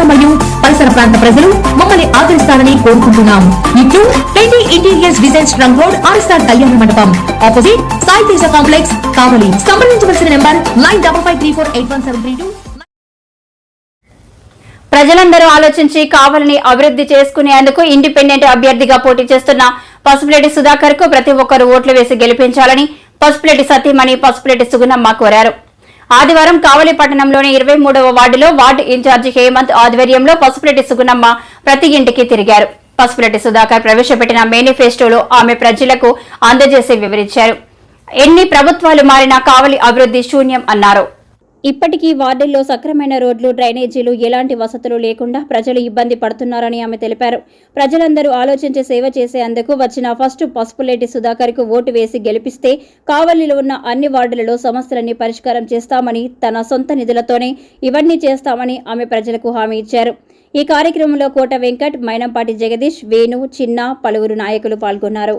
పట్టణ మరియు పరిసర ప్రాంత ప్రజలు మమ్మల్ని ఆదరిస్తారని కోరుకుంటున్నాం. ఇట్లు twenty interiors designs trunk road RSR Kalyana Mandapam. Opposite Sai Teja complex Kavali. సంప్రదించవలసిన number nine double five three four eight one seven three two. ప్రజలందరూ ఆలోచించి కావాలని అభివృద్ధి చేసుకునేందుకు ఇండిపెండెంట్ అభ్యర్థిగా పోటీ చేస్తున్న పసుపులేటి సుధాకర్కు ప్రతి ఒక్కరూ ఓట్లు వేసి గెలిపించాలని పసుపులేటి సతీమణి పసుపులేటి సుగుణమ్మ కోరారు. ఆదివారం కావలి పట్టణంలోని ఇరవై మూడవ వార్డులో వార్డు ఇన్ఛార్జి హేమంత్ ఆధ్వర్యంలో పసుపురెడ్డి సుగుణమ్మ ప్రతి ఇంటికి తిరిగారు. పసుపురెడ్డి సుధాకర్ ప్రవేశపెట్టిన మేనిఫెస్టోలో ఆమె ప్రజలకు అందజేసి వివరించారు. ఎన్ని ప్రభుత్వాలు మారినా కావలి అభివృద్ధి శూన్యం అన్నారు. ఇప్పటికీ వార్డుల్లో సక్రమైన రోడ్లు డ్రైనేజీలు ఎలాంటి వసతులు లేకుండా ప్రజలు ఇబ్బంది పడుతున్నారని ఆమె తెలిపారు. ప్రజలందరూ ఆలోచించి సేవ చేసేందుకు వచ్చిన ఫస్ట్ పసుపులేటి సుధాకర్కు ఓటు వేసి గెలిపిస్తే కావలిలో ఉన్న అన్ని వార్డులలో సమస్యలన్నీ పరిష్కారం చేస్తామని తన సొంత నిధులతోనే ఇవన్నీ చేస్తామని ఆమె ప్రజలకు హామీ ఇచ్చారు. ఈ కార్యక్రమంలో కోట వెంకట్ మైనంపాటి జగదీష్ వేణు చిన్న పలువురు నాయకులు పాల్గొన్నారు.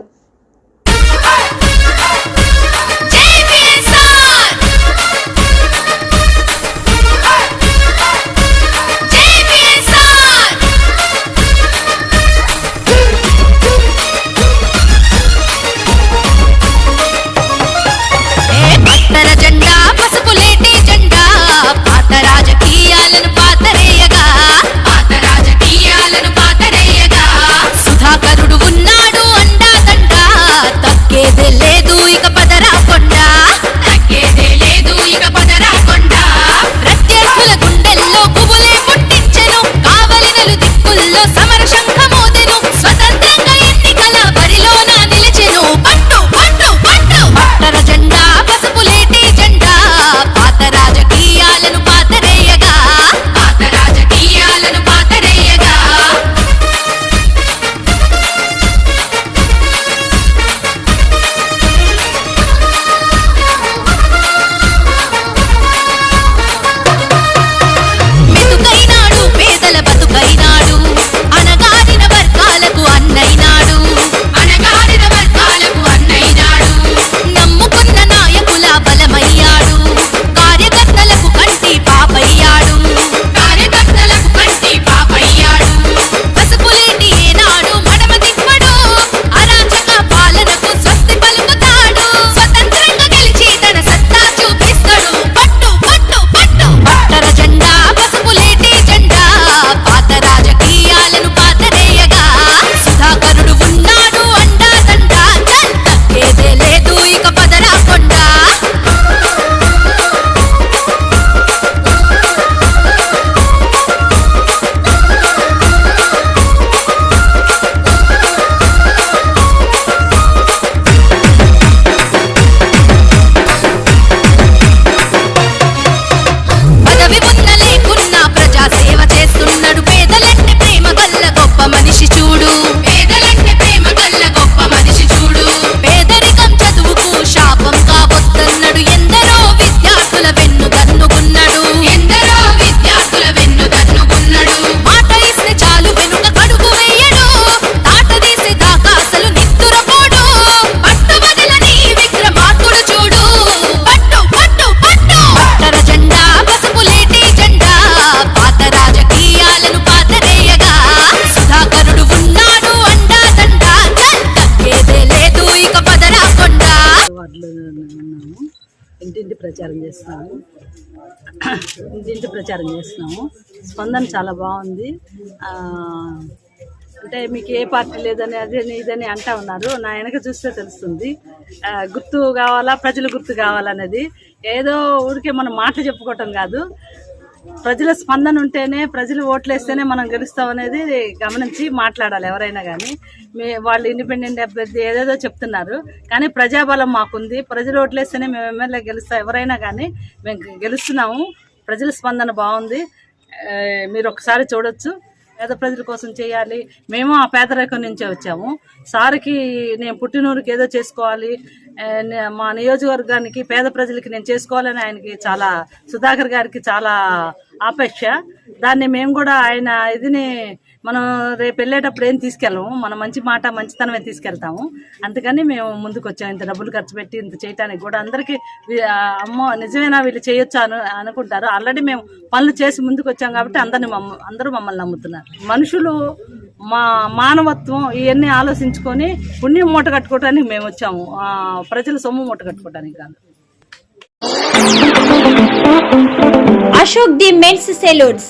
ప్రచారం చేస్తున్నాము. ఇంటింటి ప్రచారం చేస్తున్నాము. స్పందన చాలా బాగుంది. అంటే మీకు ఏ పార్టీ లేదని అదని ఇదని అంటా ఉన్నారు. నా వెనక చూస్తే తెలుస్తుంది. గుర్తు కావాలా ప్రజలు గుర్తు కావాలనేది. ఏదో ఊరికే మనం మాటలు చెప్పుకోవటం కాదు. ప్రజల స్పందన ఉంటేనే ప్రజలు ఓట్లేస్తేనే మనం గెలుస్తాం అనేది గమనించి మాట్లాడాలి ఎవరైనా కానీ మీ వాళ్ళు ఇండిపెండెంట్ అభ్యర్థి ఏదేదో చెప్తున్నారు. కానీ ప్రజాబలం మాకుంది. ప్రజలు ఓట్లేస్తేనే మేము ఎమ్మెల్యే గెలుస్తాం ఎవరైనా కానీ మేము గెలుస్తున్నాము. ప్రజల స్పందన బాగుంది. మీరు ఒకసారి చూడొచ్చు. పేద ప్రజల కోసం చేయాలి. మేము ఆ పేదరికం నుంచే వచ్చాము. సార్కి నేను పుట్టినూరుకి ఏదో చేసుకోవాలి. మా నియోజకవర్గానికి పేద ప్రజలకి నేను చేసుకోవాలని ఆయనకి చాలా సుధాకర్ గారికి చాలా ఆపేక్ష. దాన్ని మేము కూడా ఆయన ఇదిని మనం రేపు వెళ్ళేటప్పుడు ఏం తీసుకెళ్ళము? మన మంచి మాట మంచితనమే తీసుకెళ్తాము? అందుకని మేము ముందుకు వచ్చాము ఇంత డబ్బులు ఖర్చు పెట్టి ఇంత చేయటానికి కూడా అందరికీ అమ్మో నిజమేనా వీళ్ళు చేయొచ్చా అను అనుకుంటారు. ఆల్రెడీ మేము పనులు చేసి ముందుకు వచ్చాం కాబట్టి అందరిని మమ్మ అందరూ మమ్మల్ని నమ్ముతున్నారు. మనుషులు మా మానవత్వం ఇవన్నీ ఆలోచించుకొని పుణ్యం మూట కట్టుకోవడానికి మేము వచ్చాము. ప్రజల సొమ్ము మూట కట్టుకోవడానికి కాదు. Ashok the men's salons.